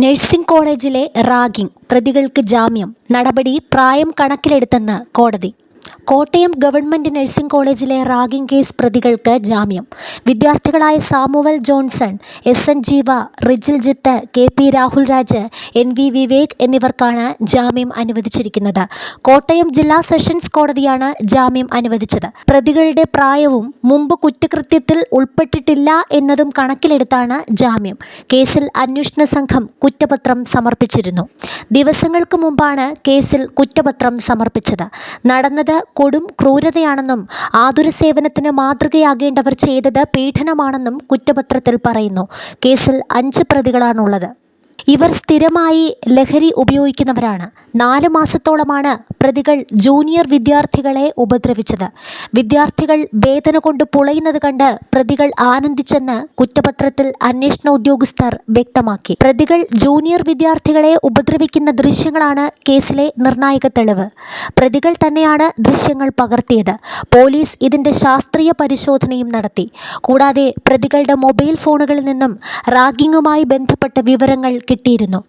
Nursing കോളേജിലെ ragging പ്രതികൾക്ക് ജാമ്യം. നടപടി പ്രായം കണക്കിലെടുത്തെന്ന് കോടതി. കോട്ടയം ഗവൺമെന്റ് നഴ്സിംഗ് കോളേജിലെ റാഗിംഗ് കേസ് പ്രതികൾക്ക് ജാമ്യം. വിദ്യാർത്ഥികളായ Samuel Johnson S N Jeeva Rijil Jith K P Rahul Raj N V Vivek എന്നിവർക്കാണ് ജാമ്യം അനുവദിച്ചിരിക്കുന്നത്. കോട്ടയം ജില്ലാ സെഷൻസ് കോടതിയാണ് ജാമ്യം അനുവദിച്ചത്. പ്രതികളുടെ പ്രായവും മുമ്പ് കുറ്റകൃത്യത്തിൽ ഉൾപ്പെട്ടിട്ടില്ല എന്നതും കണക്കിലെടുത്താണ് ജാമ്യം. കേസിൽ അന്വേഷണ സംഘം കുറ്റപത്രം സമർപ്പിച്ചിരുന്നു. ദിവസങ്ങൾക്ക് മുമ്പാണ് കേസിൽ കുറ്റപത്രം സമർപ്പിച്ചത്. നടന്നത് കൊടും ക്രൂരതയാണെന്നും ആതുര സേവനത്തിന് മാതൃകയാകേണ്ടവർ ചെയ്തത് പീഡനമാണെന്നും കുറ്റപത്രത്തിൽ പറയുന്നു. കേസിൽ അഞ്ച് പ്രതികളാണുള്ളത്. ഇവർ സ്ഥിരമായി ലഹരി ഉപയോഗിക്കുന്നവരാണ്. നാല് മാസത്തോളമാണ് പ്രതികൾ ജൂനിയർ വിദ്യാർത്ഥികളെ ഉപദ്രവിച്ചത്. വിദ്യാർത്ഥികൾ വേദന കൊണ്ട് പുളയുന്നത് കണ്ട് പ്രതികൾ ആനന്ദിച്ചെന്ന് കുറ്റപത്രത്തിൽ അന്വേഷണ ഉദ്യോഗസ്ഥർ വ്യക്തമാക്കി. പ്രതികൾ ജൂനിയർ വിദ്യാർത്ഥികളെ ഉപദ്രവിക്കുന്ന ദൃശ്യങ്ങളാണ് കേസിലെ നിർണായക തെളിവ്. പ്രതികൾ തന്നെയാണ് ദൃശ്യങ്ങൾ പകർത്തിയത്. പോലീസ് ഇതിന്റെ ശാസ്ത്രീയ പരിശോധനയും നടത്തി. കൂടാതെ പ്രതികളുടെ മൊബൈൽ ഫോണുകളിൽ നിന്നും റാഗിങ്ങുമായി ബന്ധപ്പെട്ട വിവരങ്ങൾ കിട്ടിയിരുന്നു.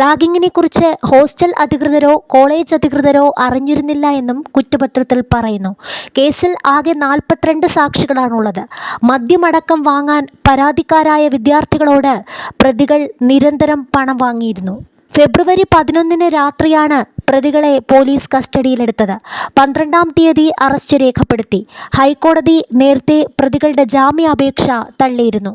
റാഗിങ്ങിനെ കുറിച്ച് ഹോസ്റ്റൽ അധികൃതരോ കോളേജ് അധികൃതരോ അറിഞ്ഞിരുന്നില്ല എന്നും കുറ്റപത്രത്തിൽ പറയുന്നു. കേസിൽ ആകെ നാൽപ്പത്തിരണ്ട് സാക്ഷികളാണുള്ളത്. മദ്യമടക്കം വാങ്ങാൻ പരാതിക്കാരായ വിദ്യാർത്ഥികളോട് പ്രതികൾ നിരന്തരം പണം വാങ്ങിയിരുന്നു. ഫെബ്രുവരി പതിനൊന്നിന് രാത്രിയാണ് പ്രതികളെ പോലീസ് കസ്റ്റഡിയിലെടുത്തത്. പന്ത്രണ്ടാം തീയതി അറസ്റ്റ് രേഖപ്പെടുത്തി. ഹൈക്കോടതി നേരത്തെ പ്രതികളുടെ ജാമ്യാപേക്ഷ തള്ളിയിരുന്നു.